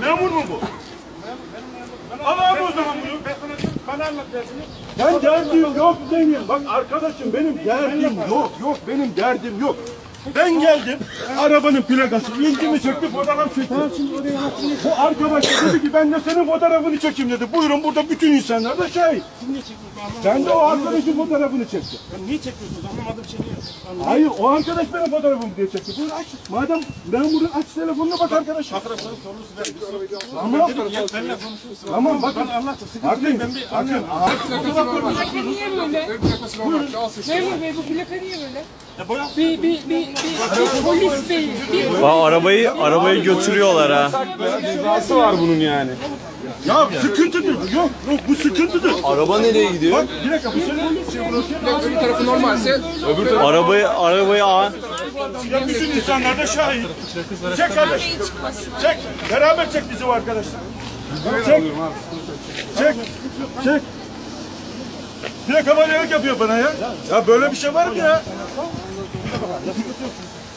Memur mu bu? Al abi o zaman bunu. Bana anlat dersini. Ben derdim yok senin. Bak arkadaşım benim derdim yok. Yok benim derdim yok. Ben geldim. Arabanın plakası ilgimi çekti fotoğraf çekti. Bu arkadaş da dedi ki ben de senin fotoğrafını çekeyim dedi. Buyurun burada bütün insanlar da şahit. Ben de o arkadaşın fotoğrafını çektim. Ya niye çekiyorsunuz? Anlamadığım şey değil. Hayır o arkadaş benim fotoğrafımı diye çekti. Buyur aç. Madem memurun aç telefonuna bak arkadaş. Arkadaşların sorunuzu ver. Tamam. Benimle konuşursun. Tamam bakın. Anlattım. Sıkıntı değil. Ben bir Bakın. Plaka niye böyle? Memur bey bu plaka niye böyle? Ya boya. Bir, bir, bir, bir, bir polis bey, bir Aa, arabayı arabayı götürüyorlar ha. Cezası var bunun yani. Ya sıkıntıdır. Yok yok bu sıkıntıdır. Araba nereye gidiyor? Bak bir dakika bu burası. Öbür tarafı normalse öbür tarafı Arabayı arabayı aa, Ya bütün insanlar da şahit. Çek kardeş. Çek. Beraber çek bizi o arkadaşlar. Çek. Çek. Çek. Bir de kavalyelik yapıyor bana ya. Ya böyle bir şey var mı ya? よしよし。